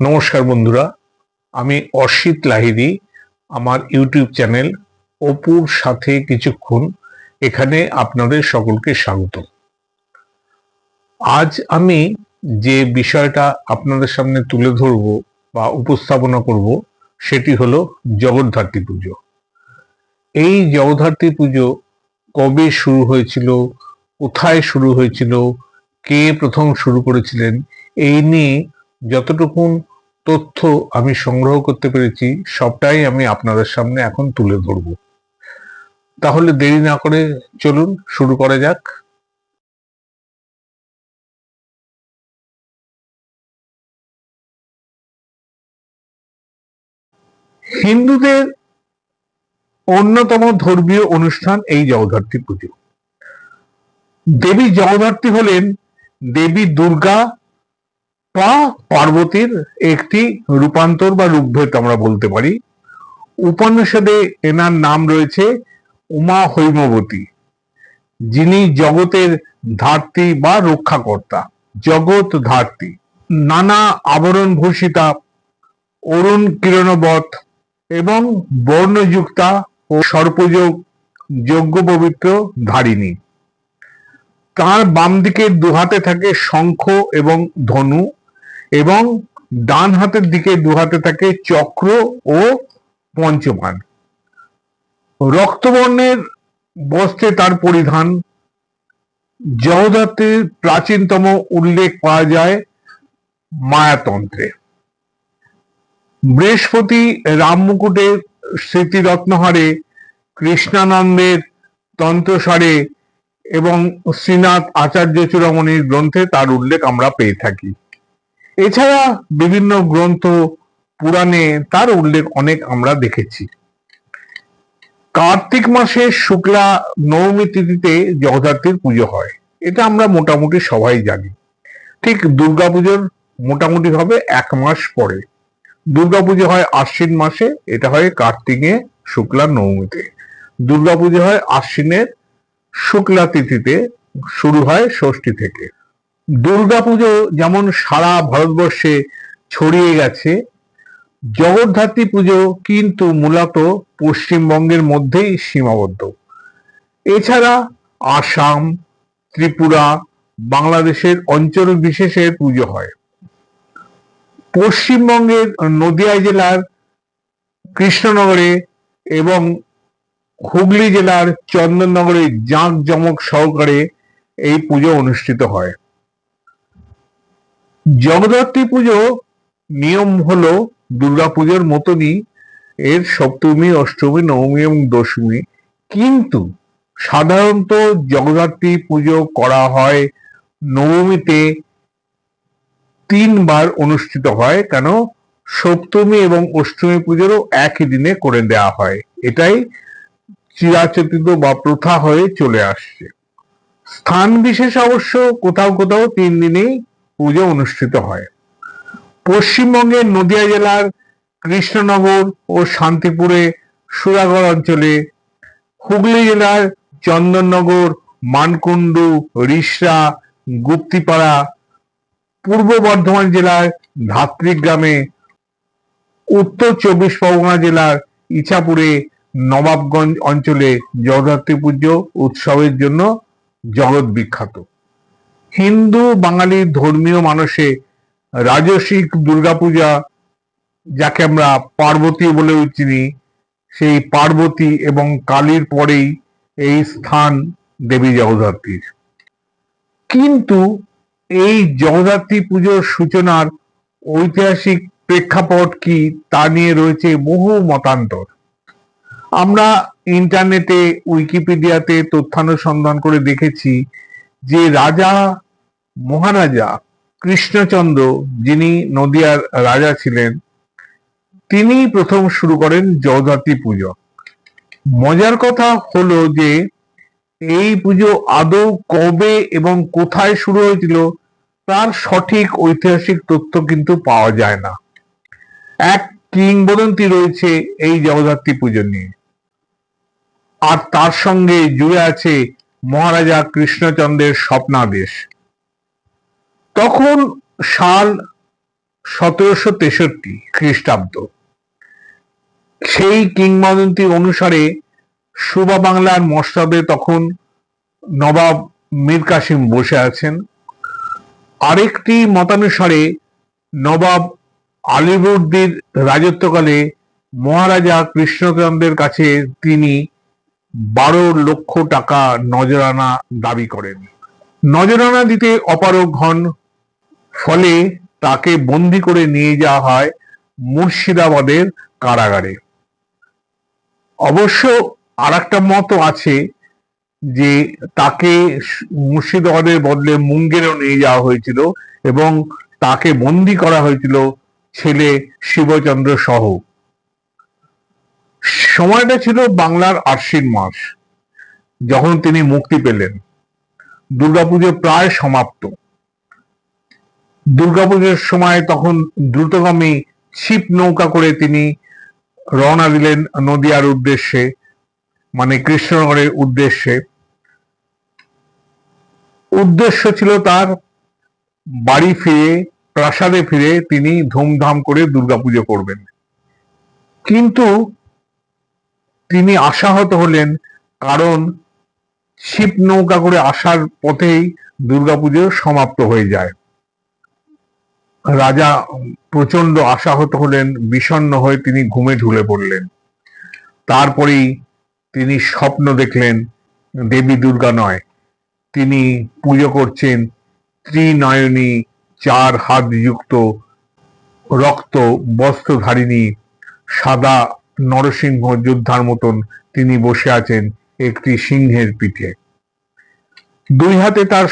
নমস্কার বন্ধুরা, আমি অসিত লাহিরি আমার ইউটিউব চ্যানেল অপুর সাথে কিছুক্ষণ এখানে আপনাদের সকলকে স্বাগত। আজ আমি যে বিষয়টা আপনাদের সামনে তুলে ধরব বা উপস্থাপনা করব, সেটি হলো জগদ্ধাত্রী পুজো। এই জগদ্ধাত্রী পুজো কবে শুরু হয়েছিল, কোথায় শুরু হয়েছিল, কে প্রথম শুরু করেছিলেন, এই নিয়ে যতটুকুন তথ্য আমি সংগ্রহ করতে পেরেছি, সবটাই আমি আপনাদের সামনে এখন তুলে ধরব। তাহলে দেরি না করে চলুন, শুরু করা যাক। হিন্দুদের অন্যতম ধর্মীয় অনুষ্ঠান এই জগদ্ধাত্রী পুজো। দেবী জগদ্ধাত্রী হলেন দেবী দুর্গা বা পার্বতীর একটি রূপান্তর বা রূপভেদ আমরা বলতে পারি। উপনিষদে এনার নাম রয়েছে উমা হৈমবতী, যিনি জগতের ধাত্রী বা রক্ষাকর্তা, জগৎ ধাত্রী। নানা আবরণ ভূষিতা, অরুণ কিরণবত এবং বর্ণযুক্তা ও সর্পযোগ যোগ্য পবিত্র ধারিণী। তার বাম দিকে দু হাতে থাকে শঙ্খ এবং ধনু। এবং ডান হাতের দিকে দু হাতে থাকে চক্র ও পঞ্চমান রক্তবর্ণের বস্ত্রে তার পরিধান। জগদ্ধাত্রীর প্রাচীনতম উল্লেখ পাওয়া যায় মায়াতন্ত্রে। বৃহস্পতি রামমুকুটের স্মৃতিরত্নহারে কৃষ্ণানন্দের তন্ত্রসারে এবং শ্রীনাথ আচার্য চূড়ামণির গ্রন্থে তার উল্লেখ আমরা পেয়ে থাকি। এছাড়া বিভিন্ন গ্রন্থ, পুরাণে তার উল্লেখ অনেক আমরা দেখেছি। কার্তিক মাসে শুক্লা নবমী তিথিতে জগদ্ধাত্রীর পুজো হয়। এটা আমরা মোটামুটি সবাই জানি। ঠিক দুর্গাপুজোর মোটামুটি হবে এক মাস পরে। দুর্গাপুজো হয় আশ্বিন মাসে, এটা হয় কার্তিকে শুক্লা নবমীতে। দুর্গাপুজো হয় আশ্বিনের শুক্লা তিথিতে, শুরু হয় ষষ্ঠী থেকে। দুর্গাপুজো যেমন সারা ভারতবর্ষে ছড়িয়ে গেছে, জগদ্ধাত্রী পুজো কিন্তু মূলত পশ্চিমবঙ্গের মধ্যেই সীমাবদ্ধ। এছাড়া আসাম, ত্রিপুরা, বাংলাদেশের অঞ্চল বিশেষে পুজো হয়। পশ্চিমবঙ্গের নদিয়া জেলার কৃষ্ণনগরে এবং হুগলি জেলার চন্দননগরে জাঁক জমক সহকারে এই পুজো অনুষ্ঠিত হয়। জগদ্ধাত্রী পুজো নিয়ম হলো দুর্গাপুজোর মতনই এর সপ্তমী, অষ্টমী, নবমী এবং দশমী। কিন্তু সাধারণত জগদ্ধাত্রী পুজো করা হয় নবমীতে তিনবার অনুষ্ঠিত হয় কেন? সপ্তমী এবং অষ্টমী পুজোরও একই দিনে করে দেওয়া হয়। এটাই চিরাচরিত বা প্রথা হয়ে চলে আসছে। স্থান বিশেষ অবশ্য কোথাও কোথাও তিন দিনেই পুজো অনুষ্ঠিত হয়। পশ্চিমবঙ্গের নদিয়া জেলার কৃষ্ণনগর ও শান্তিপুরে সুরাগড় অঞ্চলে, হুগলি জেলার চন্দননগর, মানকুণ্ডু, রিসরা, গুপ্তিপাড়া, পূর্ব বর্ধমান জেলার ধাত্রিগ্রামে উত্তর চব্বিশ পরগনা জেলার ইছাপুরে নবাবগঞ্জ অঞ্চলে জগদ্ধাত্রী পুজো উৎসবের জন্য জগৎ বিখ্যাত। হিন্দু বাঙালি ধর্মীয় মানুষে রাজসিক দুর্গাপূজা, যাকে আমরা পার্বতী বলে চিনি, সেই পার্বতী এবং কালীর পরেই এই স্থান দেবী জগদ্ধাত্রীর। কিন্তু এই জগদ্ধাত্রী পুজোর সূচনার ঐতিহাসিক প্রেক্ষাপট কি তা নিয়ে রয়েছে বহু মতান্তর। আমরা ইন্টারনেটে, উইকিপিডিয়াতে তথ্যানুসন্ধান করে দেখেছি যে রাজা মহারাজা কৃষ্ণচন্দ্র, যিনি নদিয়ার রাজা ছিলেন তিনি প্রথম শুরু করেন জগদ্ধাত্রী পুজো। মজার কথা হলো যে, এই পুজো আদৌ কবে এবং কোথায় শুরু হয়েছিল, তার সঠিক ঐতিহাসিক তথ্য কিন্তু পাওয়া যায় না। এক কিংবদন্তি রয়েছে এই জগদ্ধাত্রী পুজো নিয়ে। আর তার সঙ্গে জুড়ে আছে মহারাজা কৃষ্ণচন্দ্রের স্বপ্নাদেশ। তখন সাল সতেরোশো তেষট্টি খ্রিস্টাব্দ। সেই কিংবদন্তি অনুসারে সুবা বাংলার মসনদে তখন নবাব মীর কাসিম বসে আছেন। আরেকটি মতানুসারে নবাব আলিবর্দির রাজত্বকালে মহারাজা কৃষ্ণচন্দ্রের কাছে তিনি বারো লক্ষ টাকা নজরানা দাবি করেন। নজরানা দিতে অপারগ হন ফলে তাকে বন্দি করে নিয়ে যাওয়া হয় মুর্শিদাবাদের কারাগারে। অবশ্য আর একটা মত আছে যে তাকে মুর্শিদাবাদের বদলে মুঙ্গেরও নিয়ে যাওয়া হয়েছিল এবং তাকে বন্দি করা হয়েছিল ছেলে শিবচন্দ্র সহ। সময়টা ছিল বাংলার আশ্বিন মাস, যখন তিনি মুক্তি পেলেন। দুর্গাপুজো প্রায় সমাপ্ত। দুর্গাপুজোর সময় তখন দ্রুতগামী ছিপ নৌকা করে তিনি রওনা দিলেন নদিয়ার উদ্দেশ্যে মানে কৃষ্ণনগরের উদ্দেশ্যে। উদ্দেশ্য ছিল তার বাড়ি ফিরে, প্রাসাদে ফিরে তিনি ধুমধাম করে দুর্গাপুজো করবেন। কিন্তু তিনি আশাহত হলেন, কারণ ছিপ নৌকা করে আসার পথেই দুর্গাপুজো সমাপ্ত হয়ে যায়। রাজা প্রচণ্ড আশাহত হলেন, বিষণ্ণ হয়ে তিনি ঘুমে ঢুলে পড়লেন। তারপরেই তিনি স্বপ্ন দেখলেন দেবী দুর্গা নয়। তিনি পুজো করছেন ত্রিনয়নী চার হাত যুক্ত রক্ত বস্ত্রধারিণী সাদা নরসিংহ যোদ্ধার মতন তিনি বসে আছেন একটি সিংহের পিঠে। দুই হাতে তার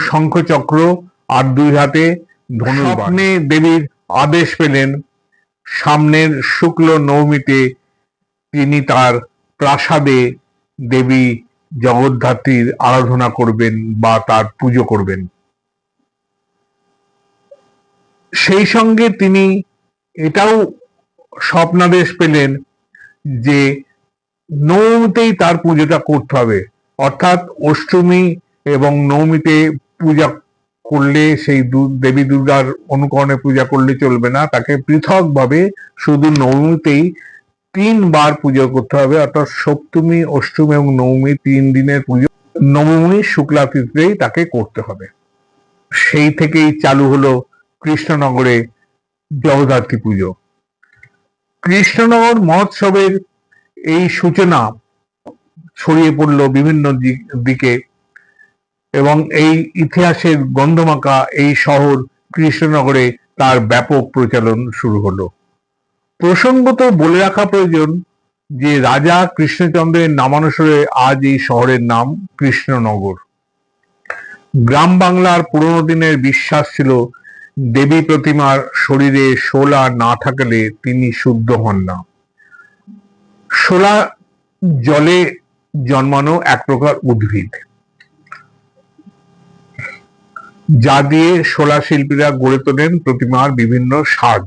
শঙ্খচক্র আর দুই হাতে ধনুস্বপ্নে দেবীর আদেশ পেলেন, সামনের শুক্ল নবমীতে তিনি তার প্রাসাদে দেবী জগদ্ধাত্রীর আরাধনা করবেন বা তার পুজো করবেন। সেই সঙ্গে তিনি এটাও স্বপ্নাদেশ পেলেন যে নবমীতেই তার পুজোটা করতে হবে। অর্থাৎ অষ্টমী এবং নবমীতে পূজা করলে সেই দেবী দুর্গার অনুকরণে পূজা করলে চলবে না। তাকে পৃথকভাবে শুধু নবমীতেই তিনবার পুজো করতে হবে, অর্থাৎ সপ্তমী, অষ্টমী এবং নবমী তিন দিনের পুজো। নবমী শুক্লা তিথিতেই তাকে করতে হবে। সেই থেকেই চালু হলো কৃষ্ণনগরে জগদ্ধাত্রী পুজো। কৃষ্ণনগর মহোৎসবের এই সূচনা ছড়িয়ে পড়ল বিভিন্ন দিকে। এবং এই ইতিহাসের গন্ধমাকা এই শহর কৃষ্ণনগরে তার ব্যাপক প্রচলন শুরু হলো। প্রসঙ্গত বলে রাখা প্রয়োজন যে রাজা কৃষ্ণচন্দ্রের নামানুসারে আজ এই শহরের নাম কৃষ্ণনগর। গ্রাম বাংলার পুরনো দিনের বিশ্বাস ছিল, দেবী প্রতিমার শরীরে শোলা না থাকলে তিনি শুদ্ধ হন না। শোলা জলে জন্মানো এক প্রকার উদ্ভিদ। যা দিয়ে শোলা শিল্পীরা গড়ে তোলেন প্রতিমার বিভিন্ন সাজ।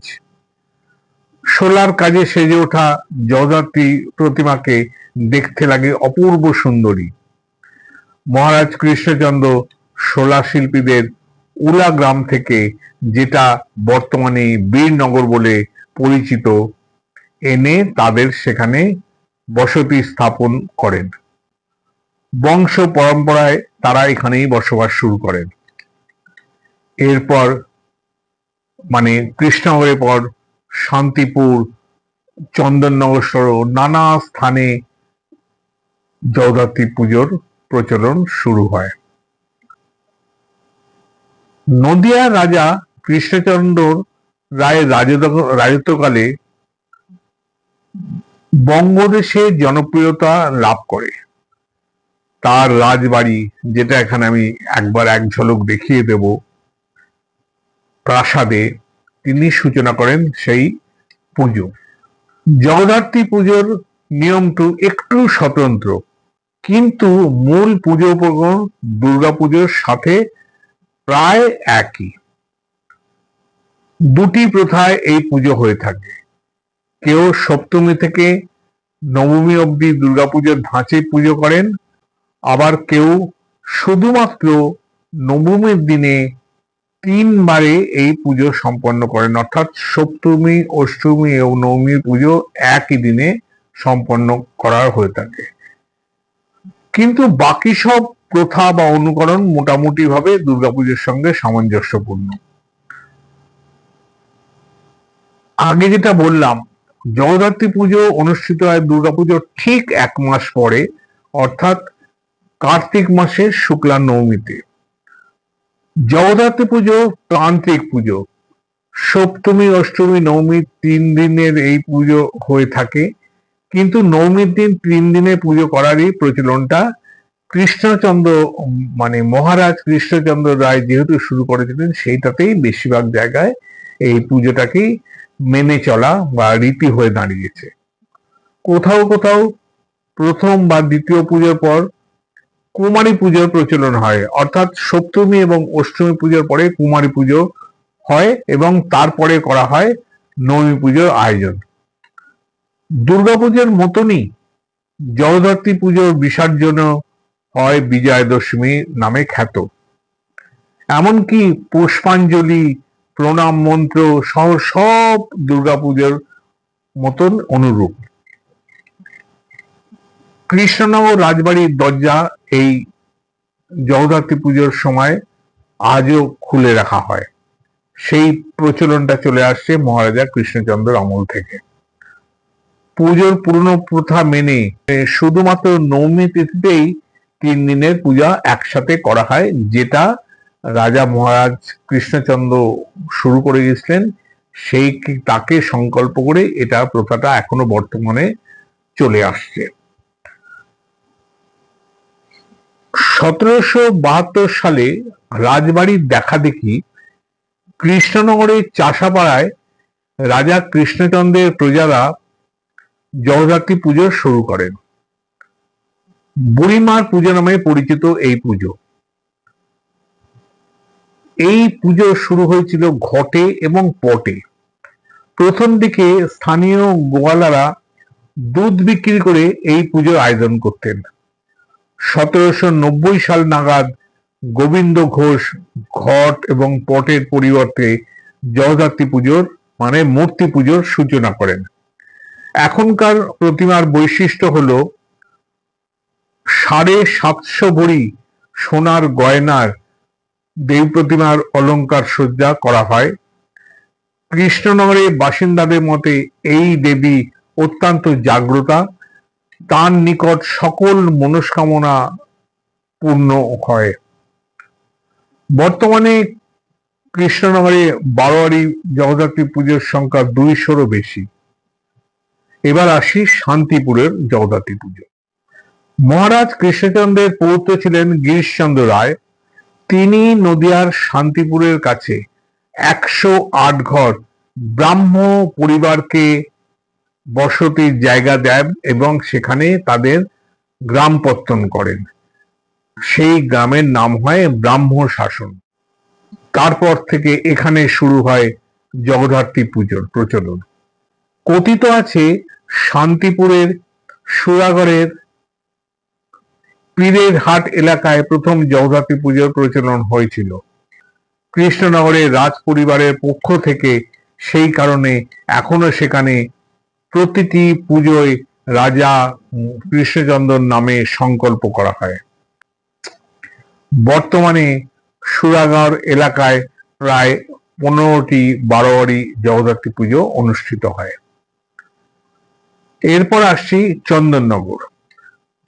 শোলার কাজে সেজে ওঠা জগদ্ধাত্রী প্রতিমাকে দেখতে লাগে অপূর্ব সুন্দরী। মহারাজ কৃষ্ণচন্দ্র শোলা শিল্পীদের উলা গ্রাম থেকে, যেটা বর্তমানে বীরনগর বলে পরিচিত, এনে তাদের সেখানে বসতি স্থাপন করেন। বংশ পরম্পরায় তারা এখানেই বসবাস শুরু করেন। এরপর মানে কৃষ্ণনগরের পর শান্তিপুর, চন্দননগর সহ নানা স্থানে জগদ্ধাত্রী পুজোর প্রচলন শুরু হয়। নদিয়ার রাজা কৃষ্ণচন্দ্র রায়ের রাজত্বকালে বঙ্গদেশে জনপ্রিয়তা লাভ করে। তার রাজবাড়ি, যেটা এখানে আমি একবার এক ঝলক দেখিয়ে দেব প্রাসাদে তিনি সূচনা করেন সেই পুজো। জগদ্ধাত্রী পুজোর নিয়মটু একটু স্বতন্ত্র, কিন্তু মূল পুজো উপকরণ দুর্গাপুজোর সাথে প্রায় একই। দুটি প্রথায় এই পুজো হয়ে থাকে। কেউ সপ্তমী থেকে নবমী অবধি দুর্গাপুজোর ধাঁচে পুজো করেন, আবার কেউ শুধুমাত্র নবমীর দিনে তিনবারে এই পুজো সম্পন্ন করেন। অর্থাৎ সপ্তমী, অষ্টমী ও নবমীর পুজো একই দিনে সম্পন্ন করা হয়ে থাকে। কিন্তু বাকি সব প্রথা বা অনুকরণ মোটামুটি ভাবে দুর্গাপুজোর সঙ্গে সামঞ্জস্যপূর্ণ। আগে যেটা বললাম, জগদ্ধাত্রী পুজো অনুষ্ঠিত হয় দুর্গাপুজোর ঠিক এক মাস পরে, অর্থাৎ কার্তিক মাসের শুক্লা নবমীতে। জগদ্ধাত্রী পুজো, তান্ত্রিক পুজো। সপ্তমী, অষ্টমী, নবমী তিন দিনের এই পুজো হয়ে থাকে। কিন্তু নবমীর দিন তিন দিনে পুজো করারই প্রচলনটা কৃষ্ণচন্দ্র মানে মহারাজ কৃষ্ণচন্দ্র রায় যেহেতু শুরু করেছিলেন, সেইটাতেই বেশিরভাগ জায়গায় এই পুজোটাকেই মেনে চলা বা রীতি হয়ে দাঁড়িয়েছে। কোথাও কোথাও প্রথম বা দ্বিতীয় পুজোর পর কুমারী পুজোর প্রচলন হয়। অর্থাৎ সপ্তমী এবং অষ্টমী পুজোর পরে কুমারী পুজো হয় এবং তারপরে করা হয় নবমী পুজোর আয়োজন। দুর্গাপুজোর মতনই জগদ্ধাত্রী পুজোর বিসর্জন হয় বিজয়া দশমী নামে খ্যাত। এমনকি পুষ্পাঞ্জলি, প্রণাম মন্ত্র সহ সব দুর্গাপুজোর মতন অনুরূপ। কৃষ্ণনগর রাজবাড়ির দরজা এই জগদ্ধাত্রী পুজোর সময় আজও খুলে রাখা হয়। সেই প্রচলনটা চলে আসছে মহারাজা কৃষ্ণচন্দ্র আমল থেকে। পুজোর পুরনো প্রথা মেনে শুধুমাত্র নবমী তিথিতেই তিন দিনের পূজা একসাথে করা হয়, যেটা রাজা মহারাজ কৃষ্ণচন্দ্র শুরু করে গেছিলেন সেই তাকে সংকল্প করে এটা প্রথাটা এখনও বর্তমানে চলে আসছে। সতেরোশো বাহাত্তর সালে রাজবাড়ির দেখা দেখি কৃষ্ণনগরের চাষাপাড়ায় রাজা কৃষ্ণচন্দ্রের প্রজারা জগদ্ধাত্রী পুজো শুরু করেন। বুড়িমার পুজো নামে পরিচিত এই পুজো। এই পুজো শুরু হয়েছিল ঘটে এবং পটে। প্রথম দিকে স্থানীয় গোয়ালারা দুধ বিক্রি করে এই পুজোর আয়োজন করতেন। সতেরোশো নব্বই সাল নাগাদ গোবিন্দ ঘোষ ঘট এবং পটের পরিবর্তে জগদ্ধাত্রী পুজোর মানে মূর্তি পুজোর সূচনা করেন। এখনকার প্রতিমার বৈশিষ্ট্য হল সাড়ে সাতশো ভরি সোনার গয়নার দেব প্রতিমার অলংকার সজ্জা করা হয়। কৃষ্ণনগরের বাসিন্দাদের মতে এই দেবী অত্যন্ত জাগ্রতা তার নিকট সকল মনস্কামনা পূর্ণ হয়। বর্তমানে কৃষ্ণনগরে বারোয়ারি জগদ্ধাত্রী পুজোর সংখ্যা দুইশোরও বেশি। এবার আসি শান্তিপুরের জগদ্ধাত্রী পুজো। মহারাজ কৃষ্ণচন্দ্রের পৌত্র ছিলেন গিরিশচন্দ্র রায়। তিনি নদিয়ার শান্তিপুরের কাছে একশো আট ঘর ব্রাহ্ম পরিবারকে বসতির জায়গা দেন এবং সেখানে তাদের গ্রাম পত্তন করেন। সেই গ্রামের নাম হয় ব্রাহ্ম শাসন। তারপর থেকে এখানে শুরু হয় জগদ্ধাত্রী পুজোর প্রচলন। কথিত আছে শান্তিপুরের সুরাগড়ের পীরের হাট এলাকায় প্রথম জগদ্ধাত্রী পুজোর প্রচলন হয়েছিল। কৃষ্ণনগরের রাজ পরিবারের পক্ষ থেকে সেই কারণে এখনও সেখানে প্রতিটি পুজোয় রাজা কৃষ্ণচন্দ্র নামে সংকল্প করা হয়। বর্তমানে সুরাগড় এলাকায় প্রায় পনেরোটি বারোয়ারি জগদ্ধাত্রী পুজো অনুষ্ঠিত হয়। এরপর আসছি চন্দননগর।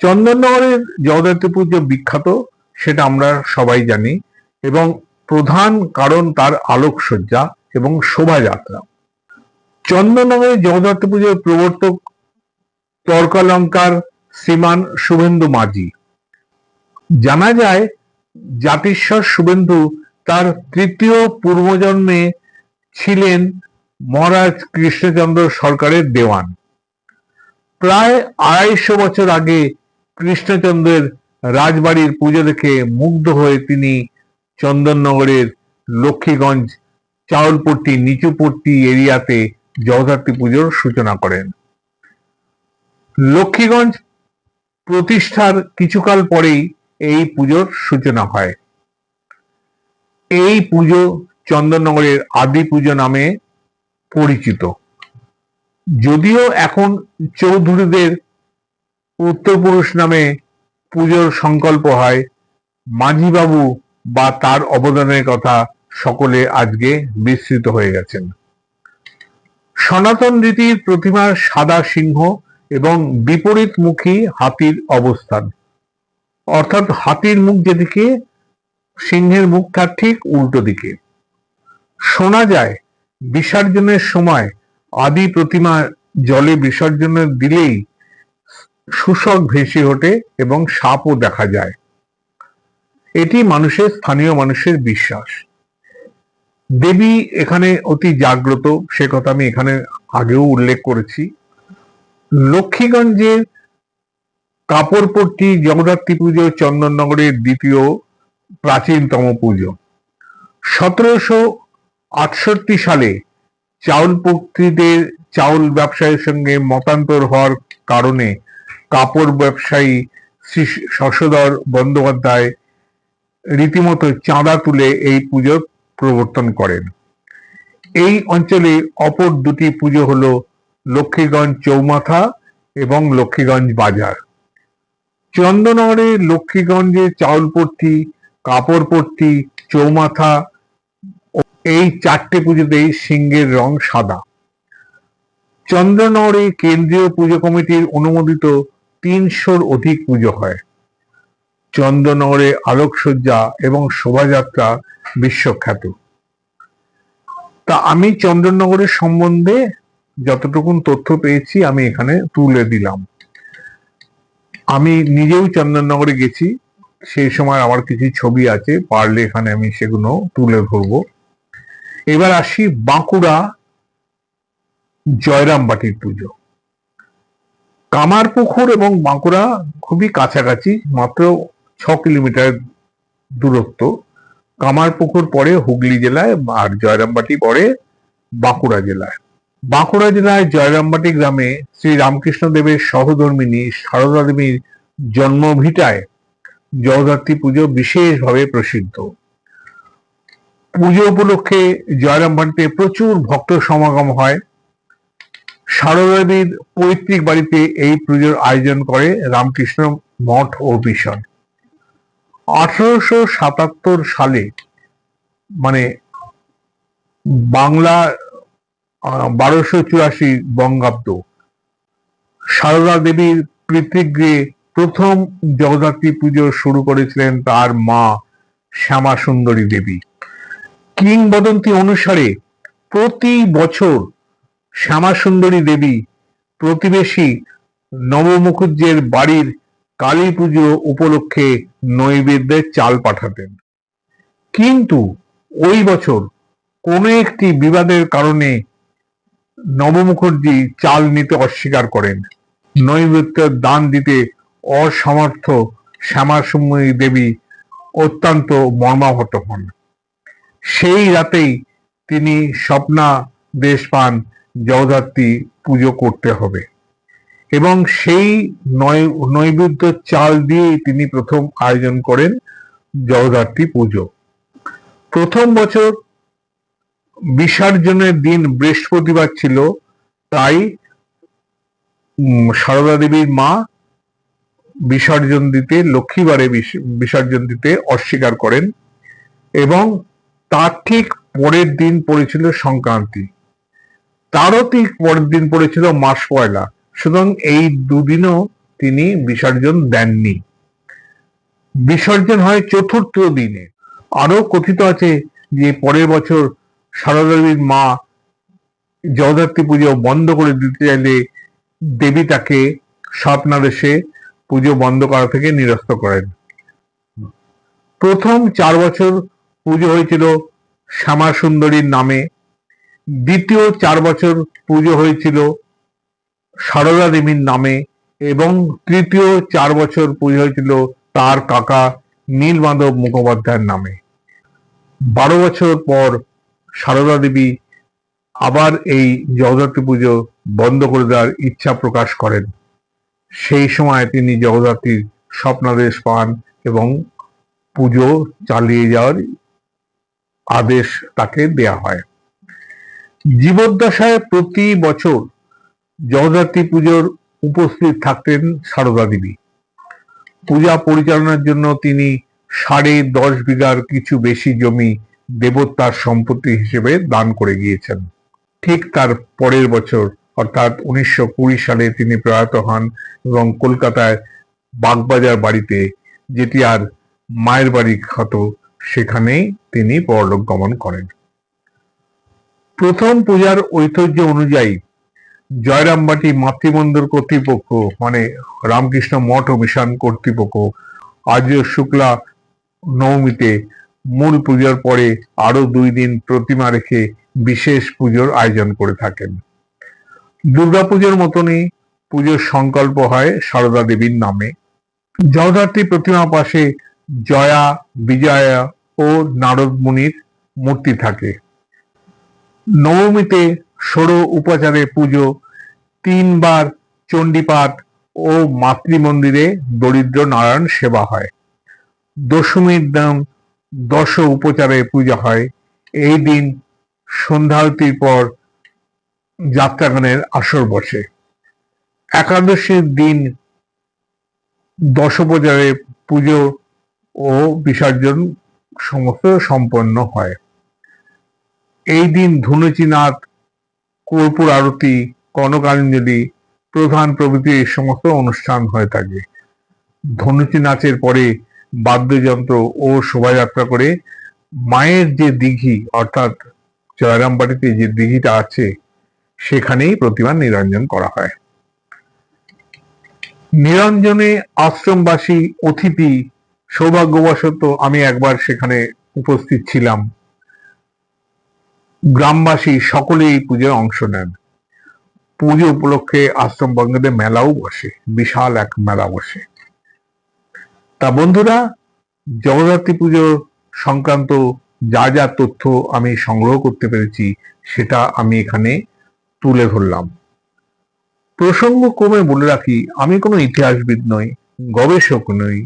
চন্দননগরের জগদ্ধাত্রী পুজো বিখ্যাত, সেটা আমরা সবাই জানি এবং প্রধান কারণ তার আলোকসজ্জা এবং শোভাযাত্রা। চন্দননগরের জগদ্ধাত্রী পুজোর প্রবর্তক তর্কালঙ্কার শ্রীমান শুভেন্দু মাঝি। জানা যায়, জাতিস্বর শুভেন্দু তার তৃতীয় পূর্বজন্মে ছিলেন মহারাজ কৃষ্ণচন্দ্র সরকারের দেওয়ান। প্রায় আড়াইশো বছর আগে কৃষ্ণচন্দ্রের রাজবাড়ির পুজো দেখে মুগ্ধ হয়ে তিনি চন্দননগরের লক্ষ্মীগঞ্জ, চাউলপট্টি, নিচুপট্টি এরিয়াতে জগদ্ধাত্রী পুজোর সূচনা করেন। লক্ষ্মীগঞ্জ প্রতিষ্ঠার কিছুকাল পরেই এই পুজোর সূচনা হয়। এই পুজো চন্দননগরের আদি পুজো নামে পরিচিত। যদিও এখন চৌধুরীদের উত্তরপুরুষ নামে পুজোর সংকল্প হয়, মাঝিবাবু বা তার অবদানের কথা সকলে আজকে বিস্তৃত হয়ে গেছেন। সনাতন রীতির প্রতিমার সাদা সিংহ এবং বিপরীতমুখী হাতির অবস্থান। অর্থাৎ হাতির মুখ যেদিকে, সিংহের মুখ তার ঠিক উল্টো দিকে। শোনা যায়, বিসর্জনের সময় আদি প্রতিমা জলে বিসর্জন দিলেই শুশক ভেসে ওঠে এবং সাপও দেখা যায়। এটি মানুষের স্থানীয় মানুষের বিশ্বাস। দেবী এখানে অতি জাগ্রত, সে কথা আমি এখানে আগেও উল্লেখ করেছি। লক্ষ্মীগঞ্জের কাপড়পট্টি, জগদ্ধাত্রী পুজো, চন্দননগরের দ্বিতীয় প্রাচীনতম পুজো। সতেরোশো আটষট্টি সালে চাউল পক্রীদের চাউল ব্যবসায়ীর সঙ্গে মতান্তর হওয়ার কারণে কাপড় ব্যবসায়ী শ্রী শশধর বন্দ্যোপাধ্যায় রীতিমতো চাঁদা তুলে এই পুজো প্রবর্তন করেন। এই অঞ্চলে অপর দুটি পুজো হলো লক্ষ্মীগঞ্জ চৌমাথা এবং লক্ষ্মীগঞ্জ বাজার। চন্দননগরে লক্ষ্মীগঞ্জে চাউলপট্টি, কাপড়পট্টি, চৌমাথা এই চারটে পুজোতেই সিংহের রং সাদা। চন্দ্রনগরে কেন্দ্রীয় পুজো কমিটির অনুমোদিত তিনশোর অধিক পুজো হয়। চন্দ্রনগরে আলোকসজ্জা এবং শোভাযাত্রা বিশ্বখ্যাত। তা আমি চন্দ্রনগরের সম্বন্ধে যতটুকুন তথ্য পেয়েছি আমি এখানে তুলে দিলাম। আমি নিজেও চন্দননগরে গেছি, সেই সময় আমার কিছু ছবি আছে, পারলে এখানে আমি সেগুলো তুলে ধরবো। এবার আসি বাঁকুড়া জয়রামবাটির পুজো। কামারপুকুর এবং বাঁকুড়া খুবই কাছাকাছি, মাত্র ছ কিলোমিটার দূরত্ব। কামারপুকুর পরে হুগলি জেলায় আর জয়রামবাটি পরে বাঁকুড়া জেলায়। বাঁকুড়া জেলায় জয়রামবাটি গ্রামে শ্রী রামকৃষ্ণ দেবের সহধর্মিনী সারদা দেবীর জন্মভিটায় জগদ্ধাত্রী পুজো বিশেষভাবে প্রসিদ্ধ। পুজো উপলক্ষে জয়রামবাটিতে প্রচুর ভক্ত সমাগম হয়। সারদা দেবীর পৈতৃক বাড়িতে এই পুজোর আয়োজন করে রামকৃষ্ণ মঠ ও মিশন আঠারোশো সাতাত্তর সালে মানে বাংলা বারোশো চুরাশি বঙ্গাব্দ, সারদা দেবীর পিতৃগৃহে প্রথম জগদ্ধাত্রী পুজো শুরু করেছিলেন তার মা শ্যামা সুন্দরী দেবী। কিংবদন্তি অনুসারে প্রতি বছর শ্যামা সুন্দরী দেবী প্রতিবেশী নবমুখুজ্জের বাড়ির কালী পুজো উপলক্ষে নৈবেদ্যের চাল পাঠাতেন। কিন্তু ওই বছর কোনো একটি বিবাদের কারণে নব নবমুখর্জি চাল নিতে অস্বীকার করেন। নৈবেদ্য দান দিতে অসমর্থ শ্যামাসুময়ী দেবী অত্যন্ত মর্মাহত হন। সেই রাতেই তিনি স্বপ্না দেশ পান জগদ্ধাত্রী পুজো করতে হবে। এবং সেই নয়, নৈবেদ্য চাল দিয়ে তিনি প্রথম আয়োজন করেন জগদ্ধাত্রী পুজো। প্রথম বছর বিসর্জনের দিন বৃহস্পতিবার ছিল, তাই সারদা দেবীর মা বিসর্জন দিতে, লক্ষ্মীবারে বিসর্জন দিতে অস্বীকার করেন এবং তার ঠিক পরের দিন পড়েছিল সংক্রান্তি। তারও ঠিক পরের দিন পড়েছিল মাস পয়লা। সুতরাং এই দুদিনও তিনি বিসর্জন দেননি। বিসর্জন হয় চতুর্থ দিনে। আরও কথিত আছে যে পরের বছর সারদাদেবীর মা জগদ্ধাত্রী পুজো বন্ধ করে দিতে চাইলে দেবী তাকে স্বপ্নাদেশে পুজো বন্ধ করা থেকে নিরস্ত করেন। প্রথম চার বছর পুজো হয়েছিল শ্যামা সুন্দরীর নামে। দ্বিতীয় চার বছর পুজো হয়েছিল সারদা দেবীর নামে এবং তৃতীয় চার বছর পুজো হয়েছিল তার কাকা নীলমাধব মুখোপাধ্যায়ের নামে। বারো বছর পর সারদা দেবী আবার এই জগদ্ধাত্রী পুজো বন্ধ করে দেওয়ার ইচ্ছা প্রকাশ করেন। সেই সময় তিনি জগদ্ধাত্রীর স্বপ্নাদেশ পান এবং পুজো চালিয়ে যাওয়ার আদেশ তাকে দেয়া হয়। জীবদ্দশায় প্রতি বছর জগদ্ধাত্রী পুজোর উপস্থিত থাকতেন সারদা দেবী। পূজা পরিচালনার জন্য তিনি সাড়ে দশ বিঘার কিছু বেশি জমি দেবতার সম্পত্তি হিসেবে দান করে গিয়েছেন। ঠিক তার পরের বছর, অর্থাৎ উনিশশো কুড়ি সালে তিনি প্রয়াত হন এবং কলকাতায় বাগবাজার বাড়িতে, যেটি আর মায়ের বাড়ি খ্যাত সেখানেই তিনি পরলোক গমন করেন। প্রথম পূজার ঐতিহ্য অনুযায়ী জয়রামবাটি মাতৃমন্দির কর্তৃপক্ষ মানে রামকৃষ্ণ মঠ ও মিশন কর্তৃপক্ষ আজ শুক্লা নবমীতে মূল পুজোর পরে আরও দুই দিন প্রতিমা রেখে বিশেষ পুজোর আয়োজন করে থাকেন। দুর্গাপুজোর মতনই পুজোর সংকল্প হয় সারদা দেবীর নামে। জগদ্ধাত্রী প্রতিমা পাশে জয়া, বিজয়া ও নারদ মুনির মূর্তি থাকে। নবমীতে ষোড় উপাচারে পুজো তিনবার চণ্ডীপাঠ ও মাতৃমন্দিরে দরিদ্র নারায়ণ সেবা হয়। দশমীর দাম দশ উপচারে পূজা হয়। এই দিন সন্ধ্যারতির পর যাত্রাগানের আসর বসে। একাদশীর দিন দশোপচারে পুজো ও বিসর্জন সমস্ত সম্পন্ন হয়। এই দিন ধনুচি নাথ কর্পূর আরতি কনকাঞ্জলি প্রধান প্রভৃতি এই সমস্ত অনুষ্ঠান হয়ে থাকে। ধনুচি নাচের পরে বাদ্যযন্ত্র ও শোভাযাত্রা করে মায়ের যে দিঘি, অর্থাৎ জয়রামবাড়িতে যে দিঘিটা আছে, সেখানেই প্রতিমা নিরঞ্জন করা হয়। নিরঞ্জনে আশ্রমবাসী, অতিথি, সৌভাগ্যবশত আমি একবার সেখানে উপস্থিত ছিলাম। গ্রামবাসী সকলেই পুজোয় অংশ নেন। পুজো উপলক্ষে আশ্রম বঙ্গতে মেলাও বসে, বিশাল এক মেলা বসে। তা বন্ধুরা জগদ্ধাত্রী পুজো সংক্রান্ত যা যা তথ্য আমি সংগ্রহ করতে পেরেছি, সেটা আমি এখানে তুলে ধরলাম। প্রসঙ্গ ক্রমে বলে রাখি, আমি কোনো ইতিহাসবিদ নই, গবেষক নই।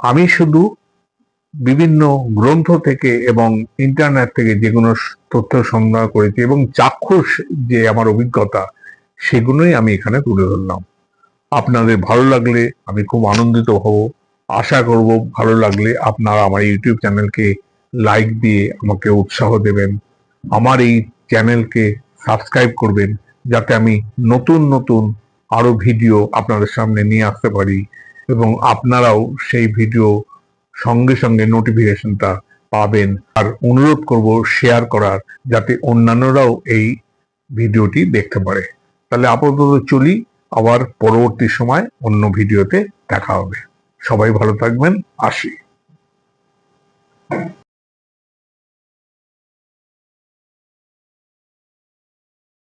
আমি শুধু বিভিন্ন গ্রন্থ থেকে এবং ইন্টারনেট থেকে যে কোনো তথ্য সংগ্রহ করেছি এবং চাক্ষুষ যে আমার অভিজ্ঞতা, সেগুলোই আমি এখানে তুলে ধরলাম। আপনাদের ভালো লাগলে আমি খুব আনন্দিত হব। আশা করব ভালো লাগলে আপনারা আমার ইউটিউব চ্যানেলকে লাইক দিয়ে আমাকে উৎসাহ দেবেন। আমার এই চ্যানেলকে সাবস্ক্রাইব করবেন যাতে আমি নতুন নতুন আরও ভিডিও আপনাদের সামনে নিয়ে আসতে পারি এবং আপনারাও সেই ভিডিও সঙ্গে সঙ্গে নোটিফিকেশনটা পাবেন। আর অনুরোধ করব শেয়ার করার, যাতে অন্যান্যরাও এই ভিডিওটি দেখতে পারে। তাহলে আপাতত চলি, আবার পরবর্তী সময় অন্য ভিডিওতে দেখা হবে। সবাই ভালো থাকবেন, আসি।